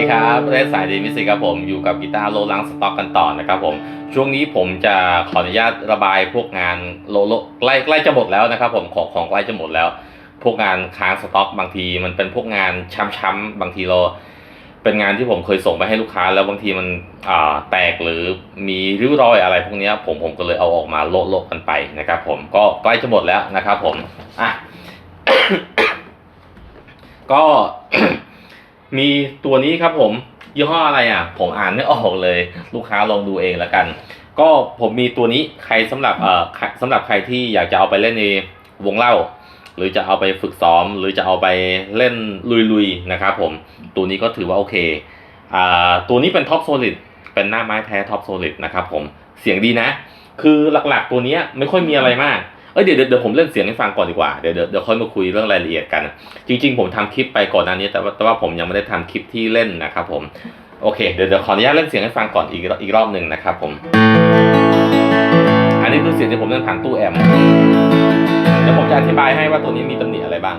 ต้สายเดวิสครับผม อยู่กับกีตาร์โลลังสต็อกกันต่อนะครับผม ช่วงนี้ผมจะขออนุญาตระบายพวกงานโลโลใกล้ใกล้จะหมดแล้วนะครับผมของของใกล้จะหมดแล้ว พวกงานค้างสต็อกบางที มันเป็นพวกงานช้ำๆบางทีเราเป็นงานที่ผมเคยส่งไปให้ลูกค้า แล้วบางทีมันแตกหรือมีริ้วรอยอะไรพวกนี้ผมผมก็เลยเอาออกมาโลโลกันไปนะครับผมก็ใกล้จะหมดแล้วนะครับผมอะก็ มีตัวนี้ครับผมยี่ห้ออะไรอะ ผมอ่านไม่ออกเลย ลูกค้าลองดูเองแล้วกัน ก็ผมมีตัวนี้ใครสำหรับเอ่อสำหรับใครที่อยากจะเอาไปเล่นในวงเล่า หรือจะเอาไปฝึกซ้อม หรือจะเอาไปเล่นลุยๆนะครับผมตัวนี้ก็ถือว่าโอเคอ่าตัวนี้เป็นท็อปโซลิดเป็นหน้าไม้แท้ท็อปโซลิดนะครับผมเสียงดีนะ คือหลักๆตัวนี้ไม่ค่อยมีอะไรมาก เอ้ยเดี๋ยวเดี๋ยวผมเล่นเสียงให้ฟังก่อนดีกว่าเดี๋ยวเดี๋ยวค่อยมาคุยเรื่องรายละเอียดกัน จริง ๆ ผมทำคลิปไปก่อนหน้านี้ แต่ว่าแต่ว่าผมยังไม่ได้ทำคลิปที่เล่นนะครับผมโอเคเดี๋ยวเดี๋ยวขออนุญาตเล่นเสียงให้ฟังก่อนอีกอีกรอบหนึ่งนะครับผม อันนี้คือเสียงที่ผมเล่นผ่านตู้แอมป์เดี๋ยวผมจะอธิบายให้ว่าตัวนี้มีตำหนิอะไรบ้าง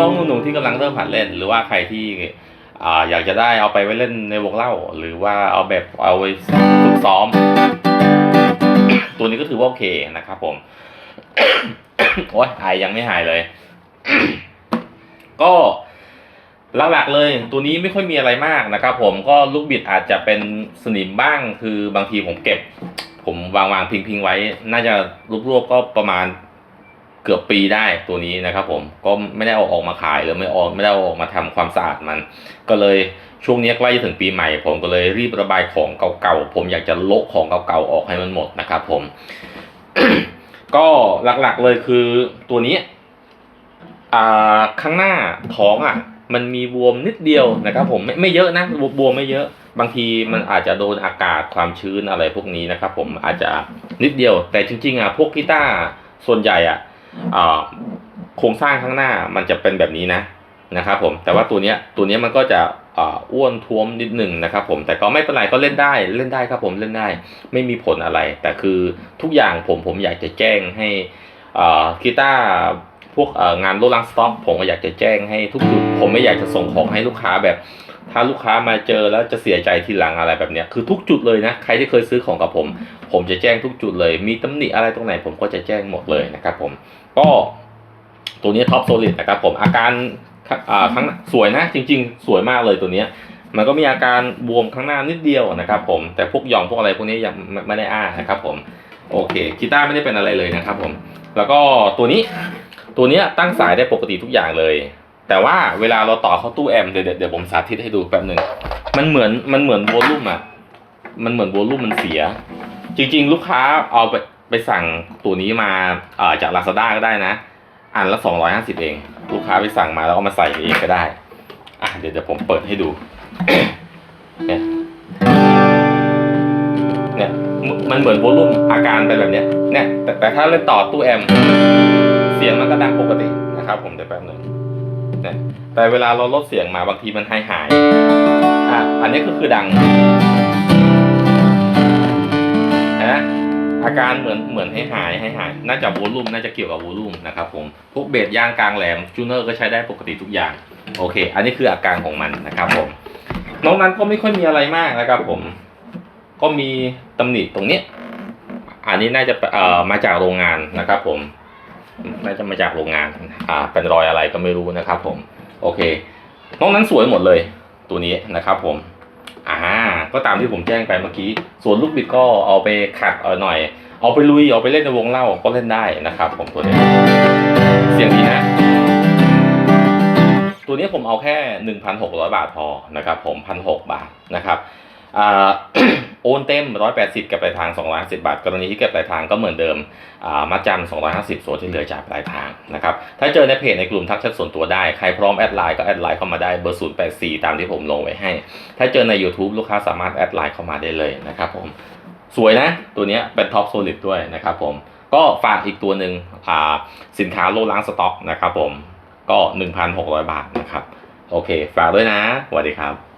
น้องๆหนูๆที่กำลังเริ่มหัดเล่น หรือว่าใครที่อ่าอยากจะได้เอาไปไว้เล่นในวงเล่า หรือว่าเอาแบบเอาไว้ฝึกซ้อม ตัวนี้ก็ถือว่าโอเคนะครับผมโอ้ยหายยังไม่หายเลย ก็หลักๆเลย ตัวนี้ไม่ค่อยมีอะไรมากนะครับ ผมก็ลูกบิดอาจจะเป็นสนิมบ้างคือบางทีผมเก็บ ผมวางวางพิงพิงๆไว้ น่าจะรวบๆก็ประมาณ เกือบปีได้ตัวนี้นะครับผมก็ไม่ได้เอาออกมาขายหรือไม่ออกไม่ได้เอาออกมาทำความสะอาดมัน ก็เลยช่วงนี้ใกล้จะถึงปีใหม่ ผมก็เลยรีบระบายของเก่าๆผมอยากจะโละของเก่าๆออกให้มันหมดนะครับผม ก็หลักๆเลยคือตัวนี้อ่าข้างหน้าท้องอะ มันมีบวมนิดเดียวนะครับ ผมไม่ไม่เยอะนะบวบวมไม่เยอะ บางทีมันอาจจะโดนอากาศความชื้นอะไรพวกนี้นะครับ ผมอาจจะนิดเดียว แต่จริงๆอะพวกกีตาร์ส่วนใหญ่อะอ่า โครงสร้างข้างหน้ามันจะเป็นแบบนี้นะนะครับผมแต่ว่าตัวเนี้ยตัวเนี้ยมันก็จะอ้วนท้วมนิดหนึ่งนะครับผมแต่ก็ไม่เป็นไรก็เล่นได้เล่นได้ครับผมเล่นได้ไม่มีผลอะไร แต่คือทุกอย่างผมผมอยากจะแจ้งให้กีตาร์พวกงานโรลังสต็อกผมก็อยากจะแจ้งให้ทุกจุดผมไม่อยากจะส่งของให้ลูกค้าแบบ ถ้าลูกค้ามาเจอแล้วจะเสียใจทีหลังอะไรแบบเนี้ยคือทุกจุดเลยนะ ใครที่เคยซื้อของกับผม ผมจะแจ้งทุกจุดเลย มีตำหนิอะไรตรงไหน ผมก็จะแจ้งหมดเลยนะครับผม ก็ตัวนี้ท็อปโซลิดนะครับผม อาการอ่าข้างหน้าสวยนะจริง ๆ สวยมากเลยตัวเนี้ยมันก็มีอาการบวมข้างหน้านิดเดียวนะครับผม แต่พวกหย่องพวกอะไรพวกนี้ยังไม่ไม่ได้อ้านะครับผม โอเคกีตาร์ไม่ได้เป็นอะไรเลยนะครับผม แล้วก็ตัวนี้ตัวเนี้ยตั้งสายได้ปกติทุกอย่างเลย แต่ว่าเวลาเราต่อเข้าตู้แอมเดี๋ยวเดี๋ยวผมสาธิตให้ดูแป๊บหนึ่งมันเหมือนมันเหมือนวอลลุ่มอะมันเหมือนวอลลุ่มมันเสีย จริง ๆ ลูกค้าเอาไปไปสั่งตัวนี้มาเอ่อจาก Lazada ก็ได้นะอันละ 250 เอง ลูกค้าไปสั่งมาแล้วเอามาใส่เองก็ได้อะเดี๋ยวเดี๋ยวผมเปิดให้ดูเนี่ยเนี่ยมันเหมือนวอลลุ่มอาการเป็นแบบเนี้ยเนี่ยแต่แต่ถ้าเล่นต่อตู้แอม เสียงมันก็ดังปกตินะครับ ผมเดี๋ยวแป๊บหนึ่ง นี่แต่เวลาเราลดเสียงมาบางทีมันหายหายอะอันนี้ก็คือดังนะอาการเหมือนเหมือนให้หายให้หายน่าจะวอลลุ่มน่าจะเกี่ยวกับวอลลุ่มนะครับผมพวกเบสย่างกลางแหลมจูเนอร์ก็ใช้ได้ปกติทุกอย่างโอเค อันนี้คืออาการของมันนะครับผมนอกนั้นก็ไม่ค่อยมีอะไรมากนะครับผม ก็มีตำหนิตรงเนี้ยอันนี้น่าจะเอ่อมาจากโรงงานนะครับผม น่าจะมาจากโรงงานอ่าเป็นรอยอะไรก็ไม่รู้นะครับ ผม โอเคนอกนั้นสวยหมดเลยตัวนี้นะครับ ผมอ่าก็ตามที่ผมแจ้งไปเมื่อกี้ ส่วนลูกบิดก็เอาไปขัดเอาหน่อย เอาไปลุยเอาไปเล่นในวงเล่าก็เล่นได้นะครับ ผมตัวนี้ เสียงดีนะ ตัวนี้ผมเอาแค่ 1,600 บาทพอนะครับ ผม1,600บาทนะครับอ่า โอนเต็ม 180เก็บปลายทาง 250 บาท กรณีที่เก็บปลายทางก็เหมือนเดิมอ่ามาจำ250 ส่วนที่เหลือจากปลายทางนะครับ ถ้าเจอในเพจในกลุ่มทักแชทส่วนตัวได้ ใครพร้อมแอดไลน์ก็แอดไลน์เข้ามาได้เบอร์ 084 ตามที่ผมลงไว้ให้ ถ้าเจอใน YouTube ลูกค้าสามารถแอดไลน์เข้ามาได้เลยนะครับผม สวยนะ ตัวนี้เป็นท็อปโซลิดด้วยนะครับผม ก็ฝากอีกตัวหนึ่งอ่าสินค้าโลล้างสต็อกนะครับผม ก็ 1,600 บาทนะครับ โอเค ฝากด้วยนะสวัสดีครับ